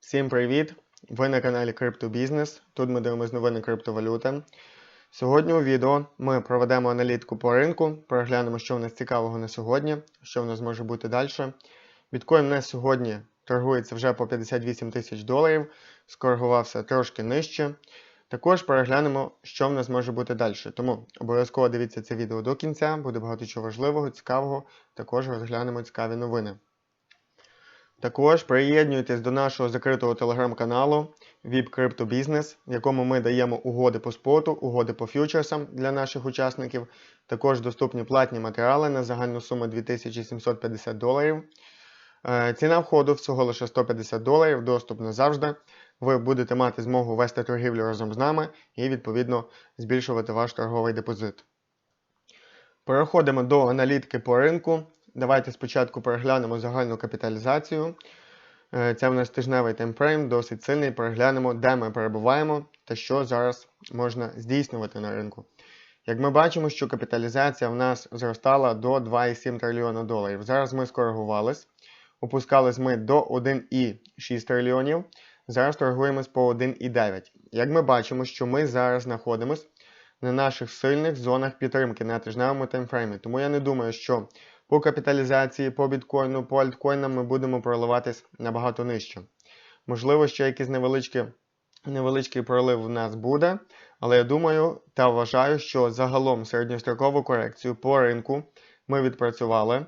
Всім привіт! Ви на каналі Криптобізнес. Тут ми дивимося новини криптовалюти. Сьогодні у відео ми проведемо аналітику по ринку, переглянемо, що в нас цікавого на сьогодні, що в нас може бути далі. Біткоін у нас сьогодні торгується вже по 58 тисяч доларів, скоригувався трошки нижче. Також переглянемо, що в нас може бути далі. Тому обов'язково дивіться це відео до кінця, буде багато чого важливого, цікавого. Також розглянемо цікаві новини. Також приєднуйтесь до нашого закритого телеграм-каналу VIP Crypto Business, в якому ми даємо угоди по споту, угоди по фьючерсам для наших учасників. Також доступні платні матеріали на загальну суму 2750 доларів. Е, Ціна входу всього лише 150 доларів, доступ назавжди. Ви будете мати змогу вести торгівлю разом з нами і, відповідно, збільшувати ваш торговий депозит. Переходимо до аналітики по ринку. Давайте спочатку переглянемо загальну капіталізацію. Е, Це в нас тижневий таймфрейм, досить сильний. Переглянемо, де ми перебуваємо та що зараз можна здійснювати на ринку. Як ми бачимо, що капіталізація в нас зростала до 2,7 трильйона доларів. Зараз ми скоригувались. Опускались ми до 1,6 трильйонів. Зараз торгуємось по 1,9. Як ми бачимо, що ми зараз знаходимося на наших сильних зонах підтримки на тижневому таймфреймі. Тому я не думаю, що по капіталізації, по біткоїну, по альткоїнам ми будемо проливатись набагато нижче. Можливо, ще якийсь невеличкий, невеличкий пролив у нас буде, але я думаю та вважаю, що загалом середньострокову корекцію по ринку ми відпрацювали.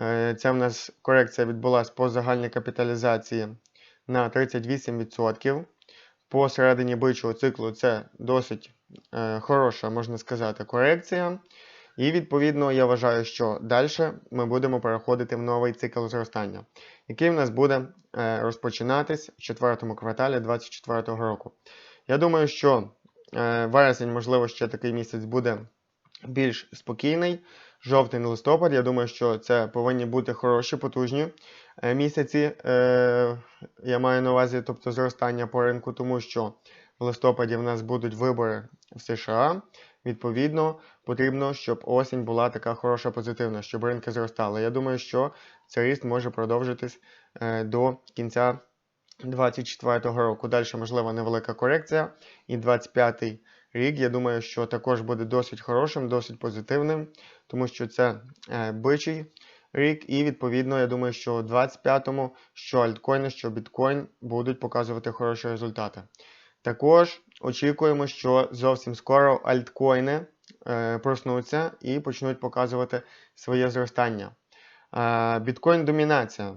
Е, Це в нас корекція відбулася по загальній капіталізації на 38%. По середині бичого циклу це досить е, хороша, можна сказати, корекція. І відповідно я вважаю, що далі ми будемо переходити в новий цикл зростання, який в нас буде е, розпочинатись в четвертому кварталі 2024 року. Я думаю, що е, вересень, можливо, ще такий місяць буде більш спокійний. Жовтень, листопад, я думаю, що це повинні бути хороші, потужні е, місяці. Я маю на увазі, тобто зростання по ринку, тому що в листопаді в нас будуть вибори в США. Відповідно, потрібно, щоб осінь була така хороша, позитивна, щоб ринки зростали. Я думаю, що цей ріст може продовжитись е, до кінця 2024 року. Далі, можливо, невелика корекція. І 25-й рік, я думаю, що також буде досить хорошим, досить позитивним, тому що це е, бичий рік. І відповідно, я думаю, що у 25-му що альткоїни, що біткоін будуть показувати хороші результати. Також очікуємо, що зовсім скоро альткоїни проснуться і почнуть показувати своє зростання. Е, біткоін домінація.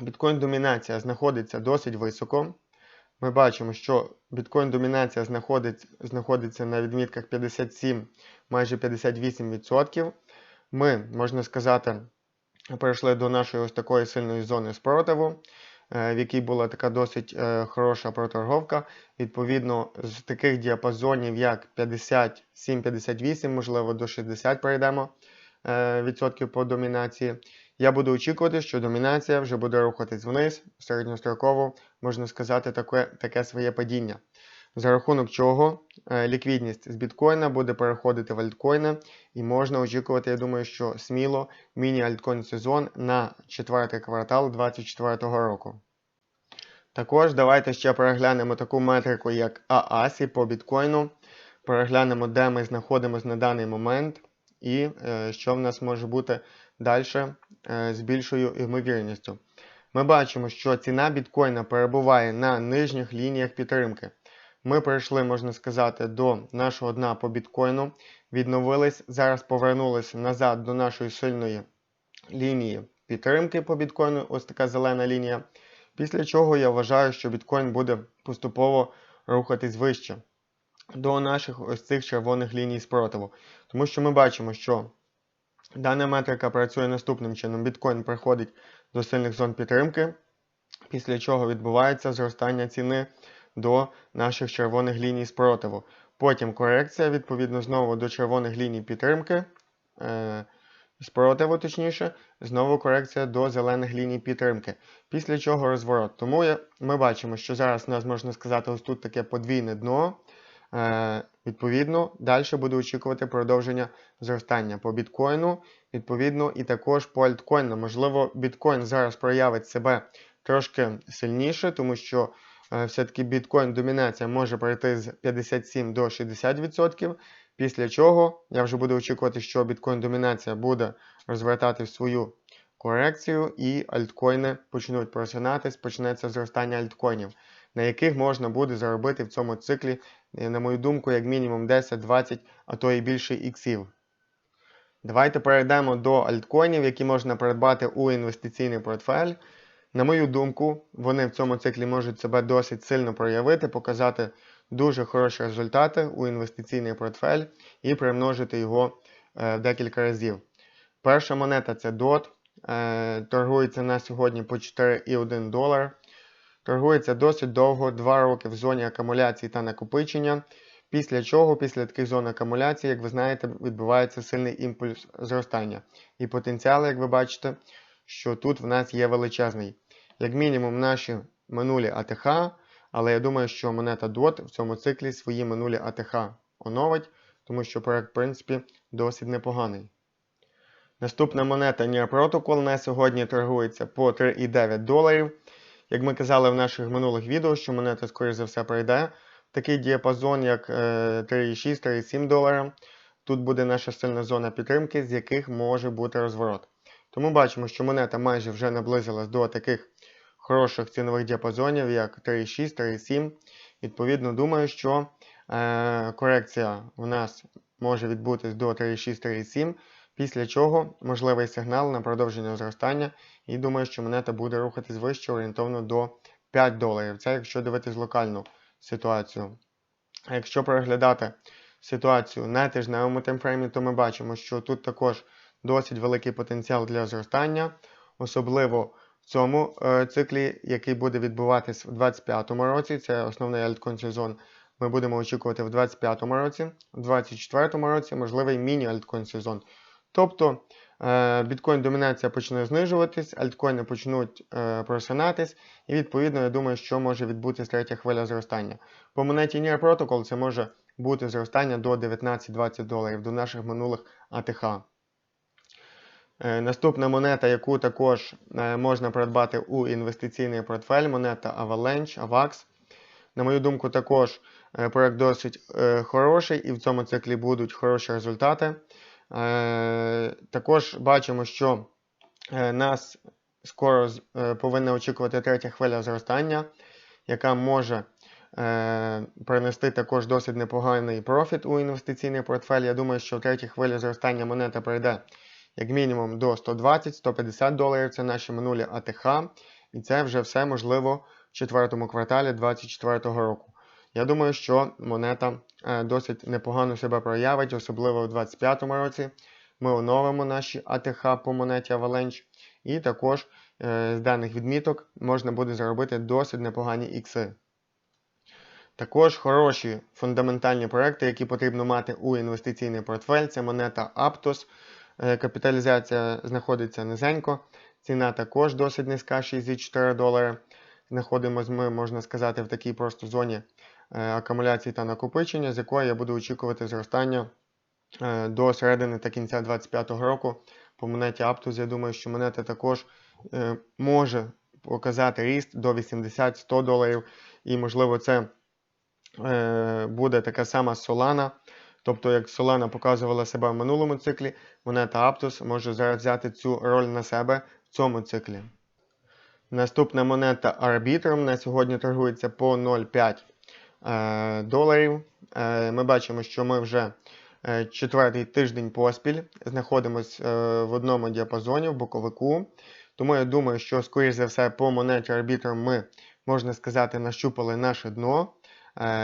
Біткоін домінація знаходиться досить високо. Ми бачимо, що біткоін домінація знаходиться, знаходиться на відмітках 57, майже 58%. Ми, можна сказати, перейшли до нашої ось такої сильної зони спротиву. Е, в якій була така досить е, хороша проторговка. Відповідно, з таких діапазонів, як 57-58, можливо, до 60 перейдемо е, відсотків по домінації. Я буду очікувати, що домінація вже буде рухатись вниз, середньостроково, можна сказати, таке, таке своє падіння. За рахунок чого ліквідність з біткоїна буде переходити в альткоїни, і можна очікувати, я думаю, що сміло міні-альткоін сезон на четвертий квартал 2024 року. Також давайте ще переглянемо таку метрику, як AASI по біткоїну. Переглянемо, де ми знаходимося на даний момент, і е, що в нас може бути далі е, з більшою ймовірністю. Ми бачимо, що ціна біткоїна перебуває на нижніх лініях підтримки. Ми прийшли, можна сказати, до нашого дна по біткоїну, відновились, зараз повернулися назад до нашої сильної лінії підтримки по біткоїну, ось така зелена лінія. Після чого я вважаю, що біткоін буде поступово рухатись вище до наших ось цих червоних ліній спротиву. Тому що ми бачимо, що дана метрика працює наступним чином. Біткоін приходить до сильних зон підтримки, після чого відбувається зростання ціни до наших червоних ліній спротиву. Потім корекція, відповідно, знову до червоних ліній підтримки. Е, спротиву, точніше, знову корекція до зелених ліній підтримки. Після чого розворот. Тому ми бачимо, що зараз у нас можна сказати, ось тут таке подвійне дно. Е, Відповідно, далі буду очікувати продовження зростання по біткоїну, відповідно, і також по альткоїну. Можливо, біткоін зараз проявить себе трошки сильніше, тому що все-таки біткоін домінація може перейти з 57 до 60%. Після чого я вже буду очікувати, що біткоін домінація буде розвертати свою корекцію, і альткоїни почнуть просинатись, почнеться зростання альткоїнів, на яких можна буде заробити в цьому циклі, е, на мою думку, як мінімум 10, 20, а то і більше іксів. Давайте перейдемо до альткоїнів, які можна придбати у інвестиційний портфель. На мою думку, вони в цьому циклі можуть себе досить сильно проявити, показати дуже хороші результати у інвестиційний портфель і примножити його е, декілька разів. Перша монета це DOT. Е, торгується на сьогодні по 4,1 долар. Торгується досить довго, 2 роки в зоні акумуляції та накопичення. Після чого, після таких зон акумуляції, як ви знаєте, відбувається сильний імпульс зростання. І потенціал, як ви бачите, що тут в нас є величезний. Як мінімум, наші минулі АТХ, але я думаю, що монета DOT в цьому циклі свої минулі АТХ оновить, тому що проект, в принципі, досить непоганий. Наступна монета Near Protocol на сьогодні торгується по 3,9 доларів. Як ми казали в наших минулих відео, що монета, скоріш за все, пройде такий діапазон, як 3,6-3,7 долара. Тут буде наша сильна зона підтримки, з яких може бути розворот. Тому бачимо, що монета майже вже наблизилась до таких хороших цінових діапазонів, як 3,6, 3,7. Відповідно, думаю, що е, корекція у нас може відбутись до 3,6-3,7, після чого можливий сигнал на продовження зростання. І думаю, що монета буде рухатись вище орієнтовно до 5 доларів. Це якщо дивитись локальну ситуацію. А якщо переглядати ситуацію на тижневому таймфреймі, то ми бачимо, що тут також досить великий потенціал для зростання, особливо в цьому е, циклі, який буде відбуватись у 2025 році. Це основний альткон сезон. Ми будемо очікувати в 2025 році, у 2024 році можливий міні-альткон сезон. Тобто е, біткоін-домінація почне знижуватись, альткоїни почнуть е, просинатись, і відповідно я думаю, що може відбутися третя хвиля зростання. По монеті Near Protocol це може бути зростання до 19-20 доларів до наших минулих АТХ. Е, наступна монета, яку також можна придбати у інвестиційний портфель, монета Avalanche, AVAX. На мою думку, також проект досить хороший і в цьому циклі будуть хороші результати. Е, також бачимо, що е, нас скоро е, повинна очікувати третя хвиля зростання, яка може принести також досить непоганий профіт у інвестиційний портфель. Я думаю, що в третій хвилі зростання монета прийде як мінімум до 120-150 доларів. Це наші минулі АТХ. І це вже все можливо в четвертому кварталі 2024 року. Я думаю, що монета е, досить непогано себе проявить, особливо у 2025 році. Ми оновимо наші АТХ по монеті Avalanche. І також е, з даних відміток можна буде заробити досить непогані ікси. Також хороші фундаментальні проекти, які потрібно мати у інвестиційний портфель, це монета Aptos. Е, капіталізація знаходиться низенько. Ціна також досить низька, 64 долари. Знаходимося ми, можна сказати, в такій просто зоні Е, акумуляції та накопичення, з якої я буду очікувати зростання е, до середини та кінця 2025 року. По монеті Aptus, я думаю, що монета також може показати ріст до 80-100 доларів. І, можливо, це буде така сама Solana. Тобто, як Solana показувала себе в минулому циклі, монета Aptus може зараз взяти цю роль на себе в цьому циклі. Наступна монета Arbitrum на сьогодні торгується по 0,5 Е, доларів. Е, ми бачимо, що ми вже е, четвертий тиждень поспіль знаходимося в одному діапазоні в боковику. Тому я думаю, що, скоріш за все, по монеті арбітром ми, можна сказати, нащупали наше дно.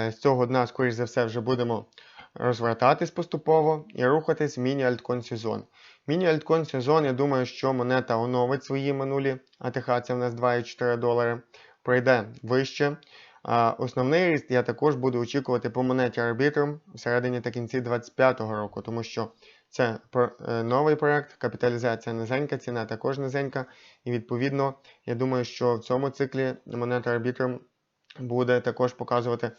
З цього дна, скоріш за все, вже будемо розвертатись поступово і рухатись в міні-альткон сезон. Міні-альткон сезон, я думаю, що монета оновить свої минулі АТХ, це в нас 2,4 долари, пройде вище. А Основний ріст я також буду очікувати по монеті Arbitrum всередині та кінці 2025 року, тому що це е, новий проект, капіталізація низенька, ціна також низенька. І відповідно, я думаю, що в цьому циклі монета Arbitrum буде також показувати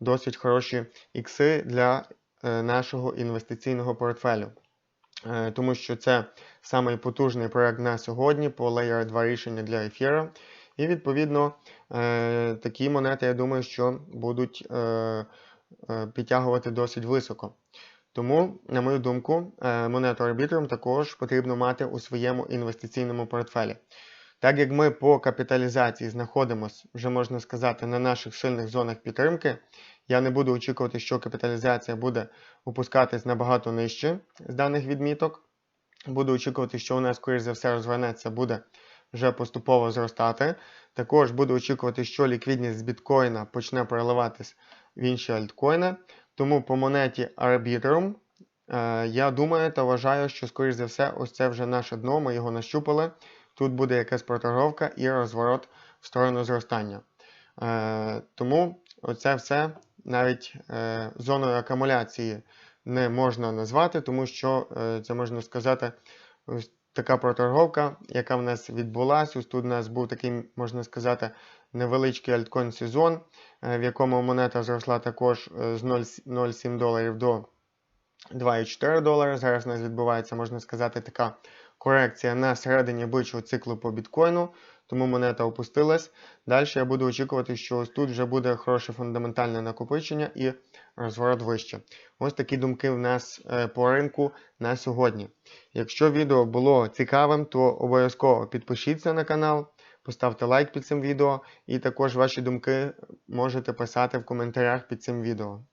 досить хороші ікси для нашого інвестиційного портфелю. Е, тому що це самий потужний проект на сьогодні по Layer 2 рішення для ефіра. І відповідно е, такі монети, я думаю, що будуть е, е, підтягувати досить високо. Тому, на мою думку, е, монету Arbitrum також потрібно мати у своєму інвестиційному портфелі. Так як ми по капіталізації знаходимося, вже можна сказати, на наших сильних зонах підтримки, я не буду очікувати, що капіталізація буде опускатись набагато нижче з даних відміток. Буду очікувати, що у нас, скоріш за все, розвернеться, буде вже поступово зростати. Також буду очікувати, що ліквідність з біткоїна почне переливатись в інші альткоїни. Тому по монеті Arbitrum е, я думаю та вважаю, що, скоріш за все, ось це вже наше дно, ми його нащупали. Тут буде якась проторговка і розворот в сторону зростання. Е, тому оце все навіть е, зоною акумуляції не можна назвати, тому що е, це можна сказати, така проторговка, яка в нас відбулася. Ось тут у нас був такий, можна сказати, невеличкий альткоін сезон, е, в якому монета зросла також з 0,7 доларів до 2,4 долари. Зараз у нас відбувається, можна сказати, така корекція на середині бичого циклу по біткоїну, тому монета опустилась. Далі я буду очікувати, що ось тут вже буде хороше фундаментальне накопичення і розворот вище. Ось такі думки в нас е, по ринку на сьогодні. Якщо відео було цікавим, то обов'язково підпишіться на канал, поставте лайк під цим відео, і також ваші думки можете писати в коментарях під цим відео.